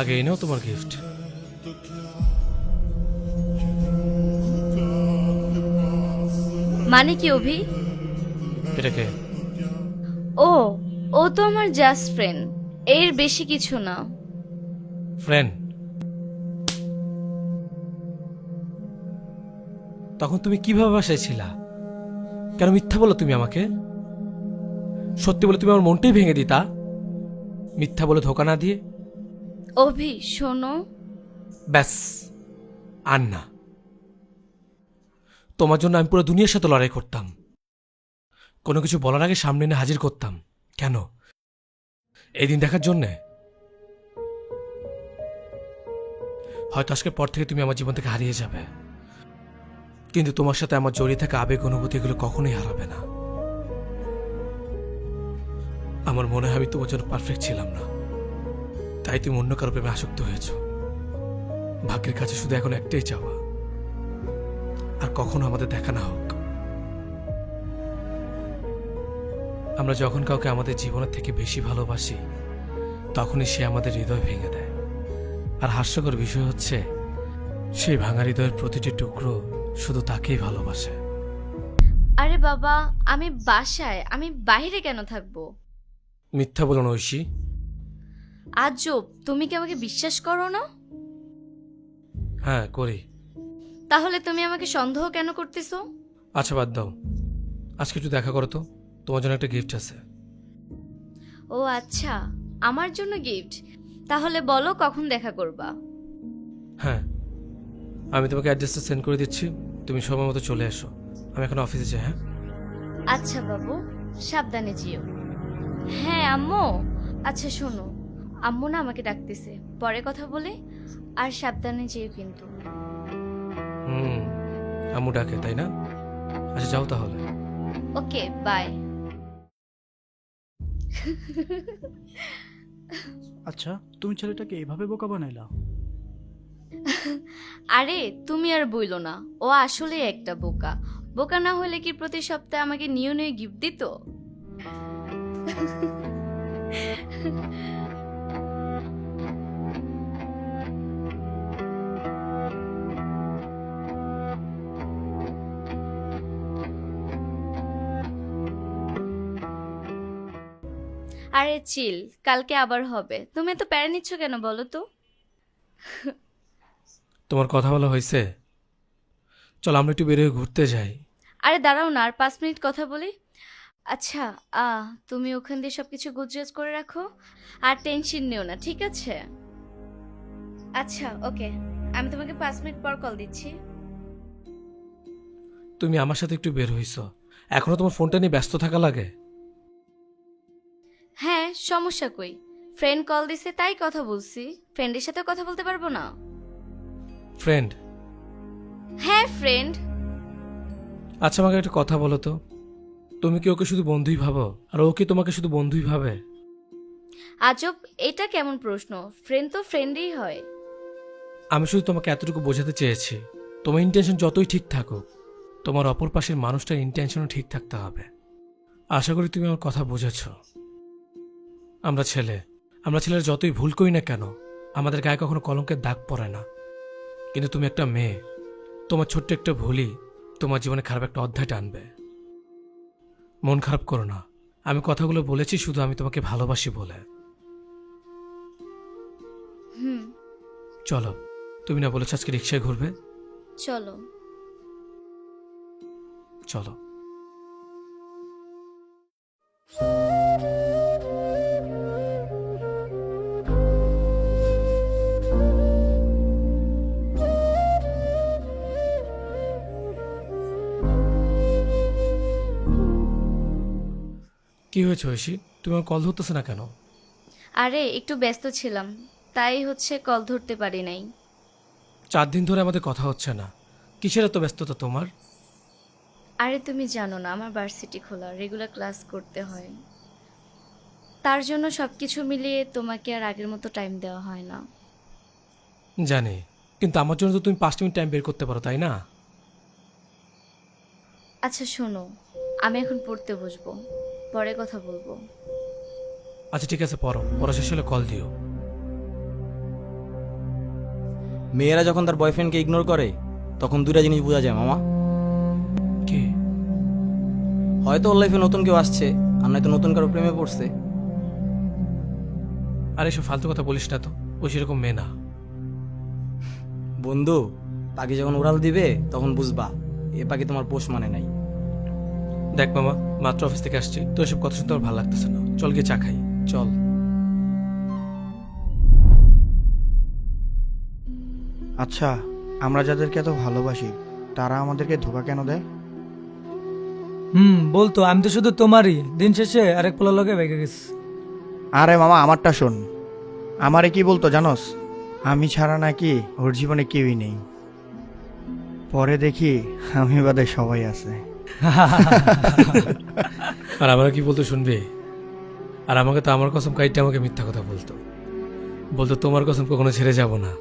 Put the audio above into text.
আগে এনেও তোমার গিফট মানে কি অভি? এটাকে ও ও তো আমার জাস্ট ফ্রেন্ড এর বেশি কিছু না। ফ্রেন্ড তখন তুমি কীভাবে বাসায় ছিলা? কেন মিথ্যা বলো তুমি আমাকে? সত্যি বলে তুমি আমার মনটাই ভেঙে দিতা। মিথ্যা বলে ধোকা না দিয়ে অভি, শোনো। ব্যাস, আর না। তোমার জন্য আমি পুরো দুনিয়ার সাথে লড়াই করতাম। কোনো কিছু বলার আগে সামনে এনে হাজির করতাম। কেন? এই দিন দেখার জন্যে? হয়তো আজকের পর থেকে তুমি আমার জীবন থেকে হারিয়ে যাবে। কিন্তু তোমার সাথে আমার জড়িয়ে থাকা আবেগ অনুভূতি এগুলো কখনোই হারাবে না। আমার মনে হয় আমি তোমার জন্য পারফেক্ট ছিলাম না। তাই তুমি অন্য কারও প্রেমে আসক্ত হয়েছ। ভাগ্যের কাছে শুধু এখন একটাই চাওয়া। আর কখনো আমাদের দেখা না হোক। আমরা যখন কাউকে আমাদের জীবনের থেকে বেশি ভালোবাসি তখনই সে আমাদের হৃদয় ভেঙে দেয়। আর হাস্যকর বিষয় হচ্ছে সেই ভাঙা হৃদয়ের প্রতিটি টুকরো শুধু তাকেই ভালোবাসে। আরে বাবা আমি বাসায় আমি বাইরে কেন থাকব? মিথ্যা বলুন ঐশী। আজব তুমি কি আমাকে বিশ্বাস করো না? হ্যাঁ করি। তাহলে তুমি আমাকে সন্দেহ কেন করতেছো? আচ্ছা বাদ দাও। আজকে একটু দেখা করো তো। তোমার জন্য একটা গিফট আছে। ও আচ্ছা আমার জন্য গিফট তাহলে বলো কখন দেখা করবা। হ্যাঁ। আমি তোমাকে অ্যাড্রেসটা সেন্ড করে দিচ্ছি। তুমি সময় মতো চলে এসো। আমি এখন অফিসে যাই হ্যাঁ? আচ্ছা বাবু সাবধানে যেও। হ্যাঁ আম্মু। আচ্ছা শোনো। আম্মু না আমাকে ডাকতেছে। পরে কথা বলে আর সাবধানে যেও কিন্তু। হুম আম্মু ডাকে তাই না? আচ্ছা যাও তাহলে। Okay bye. আচ্ছা তুমি ছেলেটাকে এভাবে বোকা বানাইলা? আরে তুমি আর বইলো না। ও আসলে একটা বোকা। বোকা না হলে কি প্রতি সপ্তাহে আমাকে নিয়ে নিয়ে গিফট দিত? আরে চিল কালকে আবার হবে। তুমি এত প্যারা নিচ্ছ কেন বলো তো? তোমার কথা বলা হয়েছে। চল আমরা একটু বেরিয়ে ঘুরতে যাই। আরে দাঁড়াও না আর পাঁচ মিনিট কথা বলি। আচ্ছা আ তুমি ওখান দিয়ে সব কিছু গুজরাজ করে রাখো। আর টেনশন নিও না ঠিক আছে? আচ্ছা ওকে। আমি তোমাকে পাঁচ মিনিট পর কল দিচ্ছি। তুমি আমার সাথে একটু বের হইছো। এখনও তোমার ফোনটা নিয়ে ব্যস্ত থাকা লাগে? সমস্যা কই? ফ্রেন্ড কল দিছে তাই কথা বলছি। ফ্রেন্ডের সাথে কথা বলতে পারব না? ফ্রেন্ড হ্যাঁ ফ্রেন্ড আচ্ছা আমাকে একটা কথা বলো তো। তুমি কি ওকে শুধু বন্ধুই ভাবো? আর ও কি তোমাকে শুধু বন্ধুই ভাবে? আজব এটা কেমন প্রশ্ন? ফ্রেন্ড তো ফ্রেন্ডই হয়। আমি শুধু তোমাকে এতটুকু বোঝাতে চেয়েছি। তোমার ইন্টেনশন যতই ঠিক থাকুক তোমার অপর পাশের মানুষটার ইন্টেনশনও ঠিক থাকতে হবে। আশা করি তুমি আমার কথা বুঝেছ। আমরা ছেলে। আমরা ছেলেরা যতই ভুল করি না কেন আমাদের গায়ে কখনো কলঙ্কের দাগ পড়ে না। কিন্তু তুমি একটা মেয়ে। তোমার ছোট্ট একটা ভুলই তোমার জীবনে খারাপ একটা অধ্যায় টানবে। মন খারাপ করো না। আমি কথাগুলো বলেছি শুধু আমি তোমাকে ভালোবাসি বলে। হুম। চলো তুমি না বলেছ আজকে রিক্সায় ঘুরবে? চলো। চলো। কি হয়েছে ঐশী? তুমি আমার কল ধরতেছে না কেন? আরে একটু ব্যস্ত ছিলাম। তাই হচ্ছে কল ধরতে পারি নাই। চার দিন ধরে আমাদের কথা হচ্ছে না। কিসের এত ব্যস্ততা তোমার? আরে তুমি জানো না আমার ভার্সিটি খোলা রেগুলার ক্লাস করতে হয়। তার জন্য সব কিছু মিলিয়ে তোমাকে আর আগের মতো টাইম দেওয়া হয় না। জানি কিন্তু আমার জন্য তো তুমি পাঁচ মিনিট টাইম বের করতে পারো তাই না? আচ্ছা শোনো আমি এখন পড়তে বসবো। পরে কথা বলব। আচ্ছা ঠিক আছে পড়ো। পড়া শেষ হলে কল দিও। মেয়েরা যখন তার বয়ফ্রেন্ডকে ইগনোর করে তখন দুটা জিনিস বোঝা যায় মামা। কি? হয়তো ওর লাইফে নতুন কেউ আসছে আর নয়তো নতুন কারও প্রেমে পড়ছে। আর এসব ফালতু কথা বলিস না তো। ও সেরকম মেয়ে না। বন্ধু পাখি যখন উড়াল দিবে তখন বুঝবা এ পাখি তোমার পোষ মানে নাই। দেখ মামা মাত্র অফিস থেকে আসছি। তো এসব কথা শুনতে আমার ভালো লাগতেছে না। চল গিয়ে চা খাই। চল। আচ্ছা আমরা যাদেরকে এত ভালোবাসি তারা আমাদেরকে ধোকা কেন দেয়? হুম বলতো আমি তো শুধু তোমারই। দিন শেষে আরেক পোলা লগে বেগে গেছি। আরে মামা আমারটা শোন। আমারে কি বলতো জানোস? আমি ছাড়া নাকি ওর জীবনে কেউই নেই। পরে দেখি আমি বাদে সবাই আছে। আর আমরা কি বলতো শুনবে? আর আমাকে তো আমার কসম কাইটটা আমাকে মিথ্যা কথা বলতো। বলতো তোমার কসম কখনো ছেড়ে যাব না।